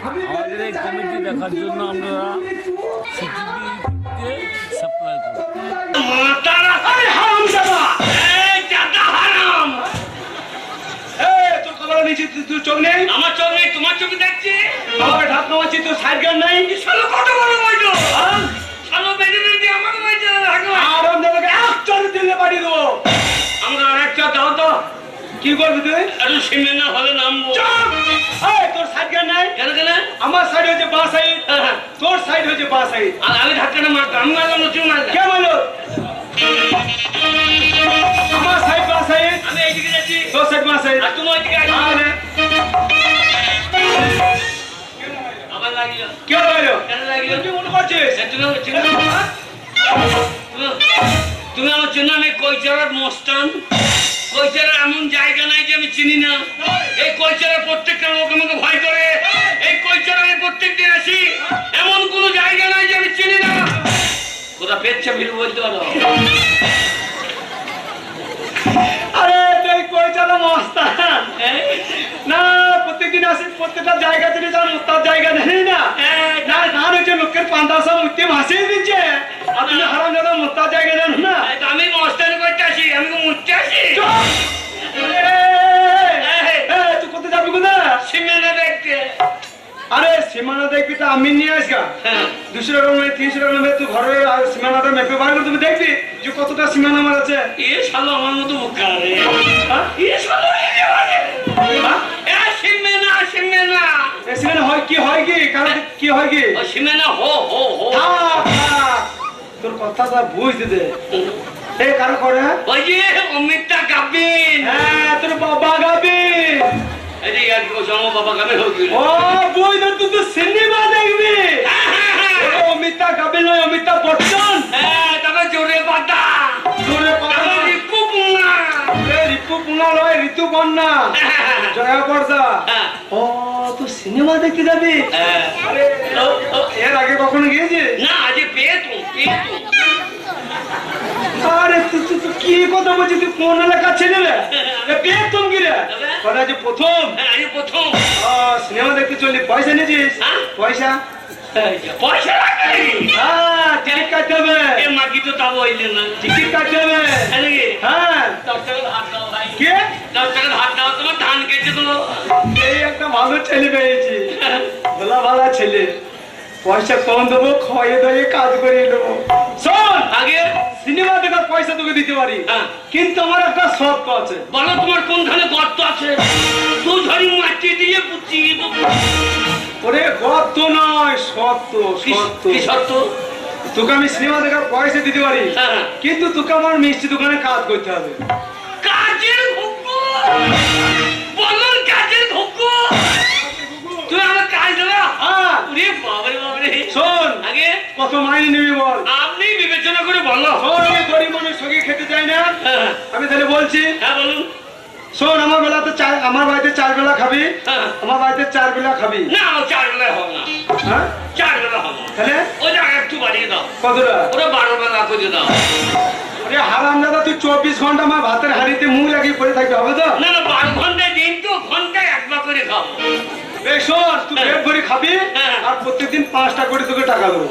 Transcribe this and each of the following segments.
আমাদের এই কমিটি দেখার জন্য আমরা সাপ্লাই করি আরে চোখ নেই? তোমার চোখে দেখছি? আমাকে ঢাক নামাচ্ছি তোর সাইড গান নাই? কত বড় বইতো শালো বেঁধে দিয়েছি আমাকে বইতো আর আমাদেরকে এক দিলে দেবো। আমরা আরেকটা দাও তো। কি করবি তুই? একটু সিমে না হলে নামবো! এই, তোর সাইড গান নাই? কেন কেন? আমার সাইড হচ্ছে বাঁ সাইড হ্যাঁ, হ্যাঁ। তোর সাইড হচ্ছে বাঁ সাইড আর আমি ধাক্কাটা মারতাম আমি মারলাম না তুমি মারলে কে বলো আমার সাইড বাঁ সাইড আমি এইদিকে যাচ্ছি। তোর সাইড বাঁ সাইড আর তুমি ওইদিকে আসো। আরে আবার কে বলো কেন লাগিল? তুই মনে করছিস? তুমি আমার চেনো? তুমি- আমার চেনো আমি কৈচারের মস্তান। কৈচারের এমন জায়গা নাই যে আমি চিনি না। এই কোথা ভিড় বলতে পারো। আরে তুই কই চলো মস্তান? না প্রত্যেকদিন আসি প্রত্যেকটা জায়গা থেকে যান তার জায়গা নেই না। না ধান হচ্ছে লোকের পান্তাসা মুক্তি ভাসিয়ে দিচ্ছে। তুমি হারাম জাদা মোত্তার জায়গা জানো না? আমি মস্তান করতে আসি আমি আসি। এই, তুই কোথায় যাবি কোথায়? সিমেন্ট আরে সীমানা দেখবি তো আমি নিয়ে আসগা হ্যাঁ। দুশো টাকা মেয়ে তিনশো টাকা মেয়ে তুই ঘরে আর সীমানাটা মেপে বার করে তুমি দেখবি যে কতটা সীমানা আমার আছে। এ শালো আমার মতো বোকা রে। হ্যাঁ? এ শালো একেবারে হ্যাঁ? এ সিমে না এ সীমানা হয় কি হয় কি? কারণ কি হয় কি? ও সিমে না হো হো। হো। তোর কথাটা বুঝতে দে। এ কারও করে ওই যে অমিতটা গাবিন এদিকে আর জন্ম বাবা গাবিন হোক ও বুঝ দে তুই তো সিনেমা দেখবি। ও অমিতা গাবি নয় অমিতা বচ্চন। হ্যাঁ তবে জোরে পাতা তোরে কথা রিপু পুঙ্গা রিপু পুনা লয় ঋতু কন্যা জয়া বর্দা হ্যাঁ। ও তুই সিনেমা দেখতে যাবি? হ্যাঁ। আরে এর আগে কখনো গিয়েছিস? না আজ পেয়ে পেয়ে আরে তুই কি কথা বলছিস? তুই কোন এলাকা ছেলে রে? বিয়ে তুমি রে যে প্রথম? হ্যাঁ আজ প্রথম। সিনেমা দেখতে চললি পয়সা নিয়েছিস? হ্যাঁ? পয়সা? পয়সা হ্যাঁ টিকিট কাটতে হবে। এ মাগি তো তা বইলে না। টিকিট কাটতে হবে। হ্যাঁ দশ হাত দাও ভাই। কে? দশ টাকার হাত দাও তোমার ধান কেটে এই একটা ভালো ছেলে পেয়েছি। ভোলা ভালা ছেলে। পয়সা কম দেবো খাইয়ে দয়ে কাজ করিয়ে দেবো। শোন আগে সিনেমা দেখার পয়সা তোকে দিতে পারি। হ্যাঁ। কিন্তু আমার একটা শর্ত আছে। বলো তোমার কোনখানে গর্ত আছে? দু ধরি মাটি দিয়ে পুচিয়ে ওরে গর্ত নয় কি সত্য কি শর্ত? তোকে আমি সিনেমা দেখার পয়সা দিতে পারি। হ্যাঁ, হ্যাঁ। কিন্তু তোকে আমার মিষ্টি দোকানে কাজ করতে হবে। কাজের কত মাইনে নিবি বল? আপনি বিবেচনা করে বলো শোন আমি গরিব মানুষ সঙ্গে খেতে চাই না। হ্যাঁ, আমি তাহলে বলছি হ্যাঁ বলুন। শোন আমার বেলাতে চার আমার বাড়িতে চার বেলা খাবি। হ্যাঁ। আমার বাড়িতে চার বেলা খাবি। না চার বেলায় হবে না। হ্যাঁ? চার বেলা হবে তাহলে? ওই জায়গা একটু বাড়িয়ে দাও। কতটা ওরা বারো বেলা করে দাও। ওরে হারাম দাদা তুই চব্বিশ ঘণ্টা আমার ভাতের হাঁড়িতে মুখ লাগিয়ে পড়ে থাকবি হবে তো? না না বারো ঘন্টায় দিন তো ঘন্টায় একবার করে খাব। বেশ শোন তুই পেট ভরে খাবি হ্যাঁ। আর প্রত্যেকদিন পাঁচটা করে তোকে টাকা দেবো।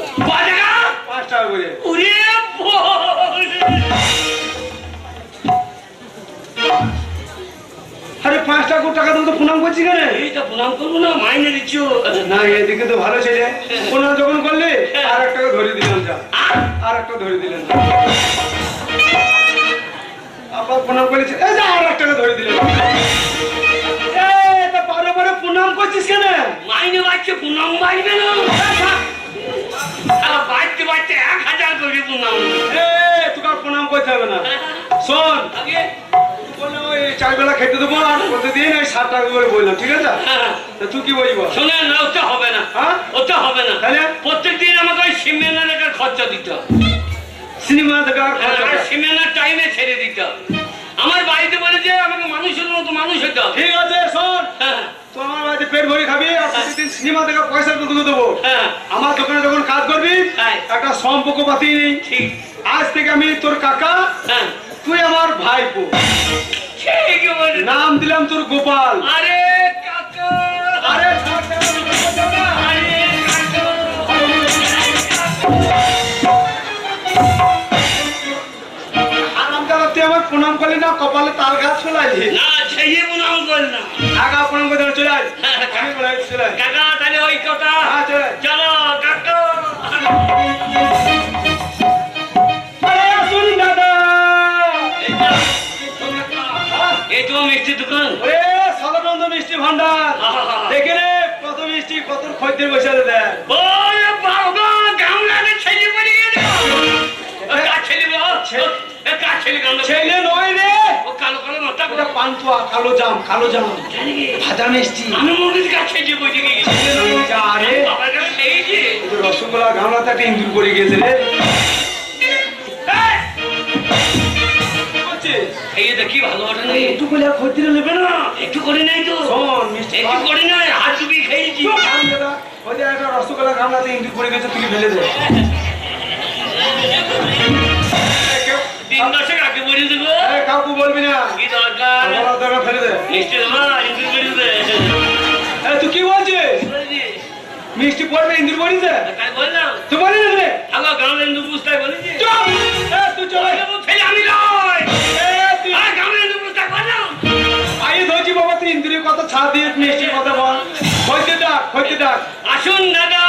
পাঁচ টাকা? করে। উড়ে আরে পাঁচ টাকা করে টাকা দেবো তো প্রণাম করছি কেন? এইটা প্রণাম করব না মাইনে দিচ্ছ। না এদিকে তো ভালো ছেলে। প্রণাম যখন করলি আর এক টাকা ধরে দিলাম যা। আর? একটা ধরে দিলেন আবার প্রণাম করেছি এই যা আর এক টাকা ধরে দিলেন এই, প্রণাম করছিস কেন? মাইনে বাড়ছে প্রণাম বাড়বে না। বাড়তে বাড়তে এক হাজার করে প্রণাম। এ তোকে আর প্রণাম করতে হবে না। শোন আগে। বললে ওই চার বেলা খেতে দেবো আর প্রতিদিন ওই ষাট টাকা করে বললাম ঠিক আছে? হ্যাঁ, তুই কি বলব শোনে না ওটা হবে না। হ্যাঁ? ওটা হবে না। তাহলে? প্রত্যেকদিন আমাকে ওই খরচা দিতে সিনেমা দেখার হ্যাঁ, খরচা সিমেনার টাইমে ছেড়ে দিতে আমার বাড়িতে বলেছে আমাকে মানুষের মতো মানুষ হতে হবে। ঠিক আছে শোন। হ্যাঁ, তো আমার বাড়িতে পেট ভরে খাবি আর প্রতিদিন সিনেমা দেখা পয়সা তোকে দেবো। হ্যাঁ, আমার দোকানে যখন কাজ করবি হ্যাঁ। একটা সম্পর্ক পাতি নেই। ঠিক। আজ থেকে আমি তোর কাকা হ্যাঁ। তুই আমার ভাইপো। নাম দিলাম তোর গোপাল। আরে কাকা। আরে আছি না না। কাকা প্রণাম করে চলে আয়। আমি বলে চলে কাকা তাহলে ওই কথা। হ্যাঁ চলে কাকা। মিষ্টি দোকান। ওরে সালানন্দ মিষ্টি ভান্ডার। দেখে রে কত মিষ্টি কত খদ্দের বসে আছে দেখ। ওরে বাবা গামলাতে ছেলে পড়ে গেল কার ছেলে গামলা ছেলে নয় রে। ও কালো কালো মাথা ওটা পান্তুয়া কালো জাম কালো জাম। ভাজা মিষ্টি। আমি কার ছেলে বসে গেছি? নয়, যা রে। বাবার কাছে খেয়েছি যে। রসগোল্লা গামলাতে একটা ইন্দুর পড়ে গিয়েছে রে। কি দেখি ভালো ওঠে নেই। একটু খদ্দের নেবে না। একটু করে নাই তো। শোন মিষ্টি একটু করে নাই হাত ডুবিয়ে খেয়েছি। ওই যে একটা রসগোল্লা গামলাতে ইন্দুর পড়ে গেছে তুই ফেলে দে। দিন দশেক আগে বলে দেবো। এই, কাউকে বলবি না। কি দরকার? দরকার ফেলে দে। মিষ্টি দেবো ইন্দুর এই, তুই কি বলছিস? মিষ্টি পড়বে ইন্দুর পড়িছে তাই বললাম। তুই বলি না রে আমার গ্রামের ইন্দুর! এই, তুই চলে। ছেলে আমি নয়। আর গ্রামের ইন্দুর পুস্তাই বললাম। আইয়ে ধরছি বাবা তুই ইন্দুরের কথা ছাড় দিয়ে মিষ্টির কথা বল। খইতে ডাক খইতে ডাক আসুন দাদা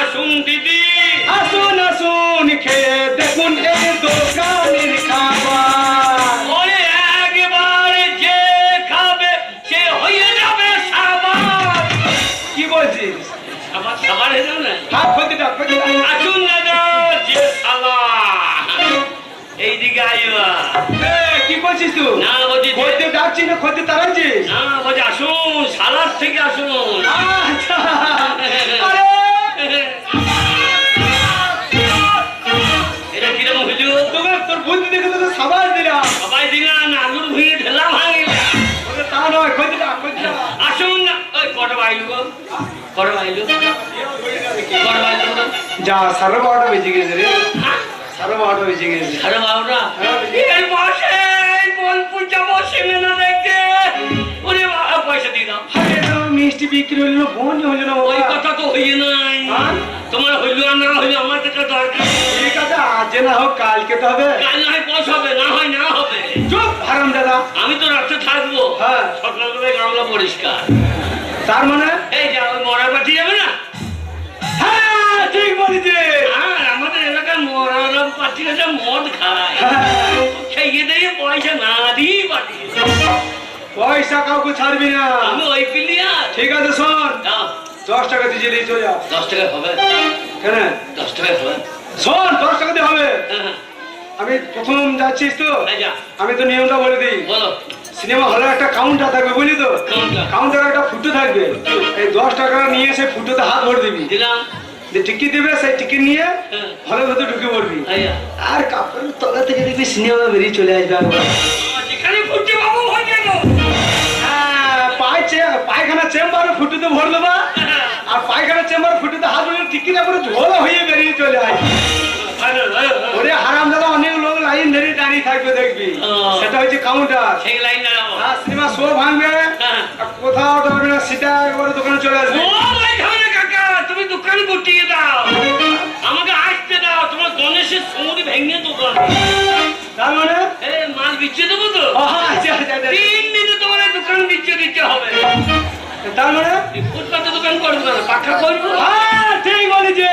আসুন দিদি। আসুন আসুন খেয়ে দেখুন দোকানের করছিস তুই? না বলছি খইতে ডাকছিস না খইতে তাড়াচ্ছিস না বলছি আসুন সালাদ থেকে আসুন। আচ্ছা। আরে! এটা কীরকম হইল তোর বুদ্ধি দেখে তোকে সাবাস দিলাম। সবাই দিলাম আলুর ভুঁড়ে ঢেলা ভাঙিলা তা নয় আসুন না। ওই কটা বাইলু কটা বাইলু কটা বাইলু? যা সাড়ে বারোটা বেজে গেছে রে। হ্যাঁ? সাড়ে বারোটা বেজে গেছে। সাড়ে বারোটা হ্যাঁ, বুঝি। এই বসে এই বোলপুর যাব সিনেমা দেখতে ওরে বাবা, পয়সা দিয়ে দাও। আরে তো মিষ্টি বিক্রি হইল বোন হইল না ওই কথা তো হইয়ে নাই। হ্যাঁ? তোমার হইল আর না হইল আমার কাছে দরকার ঠিক আছে আজ না হোক কালকে তো হবে। কাল না হয় পৌঁছ হবে না হয় না হবে। চুপ হারাম দাদা। আমি তো রাত্রে থাকব। হ্যাঁ। সকালবেলায় গামলা পরিষ্কার। তার মানে? এই যা ওই মরা পাঠি যাবে না? হ্যাঁ ঠিক বলেছে আর আমাদের এলাকার মরা পাঠি কাছে মদ খায়। দিয়ে পয়সা না দিয়ে পাঠি পয়সা কাউকে ছাড়বি না। আমি ওই প্লেয়ার। ঠিক আছে শোন। দশ টাকা দিয়ে দিয়ে চলে যাও। দশ টাকা হবে। কেন? দশ টাকা হবে। শোন দশ টাকা দিয়ে হবে। হ্যাঁ, আমি প্রথম যাচ্ছিস তো? এই যা। আমি তো নিয়মটা বলে দিই। বলো। সিনেমা হলে একটা কাউন্টার থাকবে বুঝলি তো? কাউন্টারে একটা ফুটো থাকবে। এই দশ টাকা নিয়ে সেই ফুটোতে হাত ভরে দিবি। দিলাম। যে টিকিট দেবে সেই টিকিট নিয়ে হ্যাঁ। হলের ভেতরে ঢুকে পড়বি। আর কাপড়ের তলা থেকে দেখবি সিনেমা বেরিয়ে চলে আসবে হয়ে হ্যাঁ, পায়খানা চেম্বারে ফুটুতে ভর দেবা। আর পায়খানা চেম্বার ফুটুতে হাত ভরে টিকিট একবারে ঝোলা হয়ে বেরিয়ে চলে আসবে ওরে হারাম দাদা অনেক লোক লাইন ধরে দাঁড়িয়ে থাকবে দেখবি। সেটা হচ্ছে কাউন্টার সেই লাইন দাঁড়াবো। আর সিনেমা শো ভাঙবে। হ্যাঁ। কোথাও সেটা একবারে দোকানে চলে আসবে। দোকান গুটিয়ে দাও। আমাকে আসতে দাও তোমার গণেশের সমুদ্র ভেঙে দোকান। তার মানে? মাল বিচ্ছে দেবো তো। তিন দিনে তোমার দোকান বিচ্ছে দিতে হবে। তার মানে? ফুটপাতে দোকান করব না পাখা করব। হ্যাঁ ঠিক বলেছে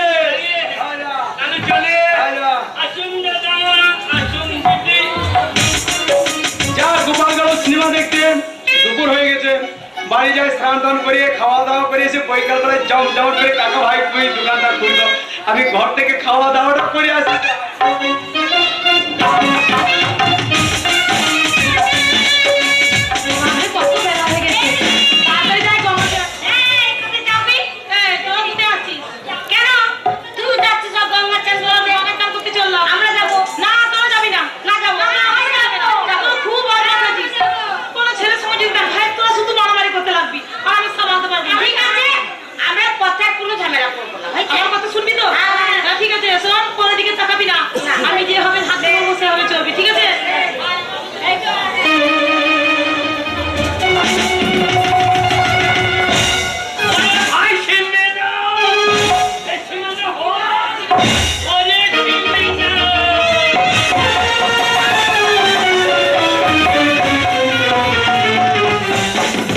বাড়ি যায় স্নান টান করিয়ে খাওয়া দাওয়া করে এসে বৈকাল বেলায় জম জম করে কাকা ভাই তুই দোকানটা খুললো। আমি ঘর থেকে খাওয়া দাওয়াটা করে আসি।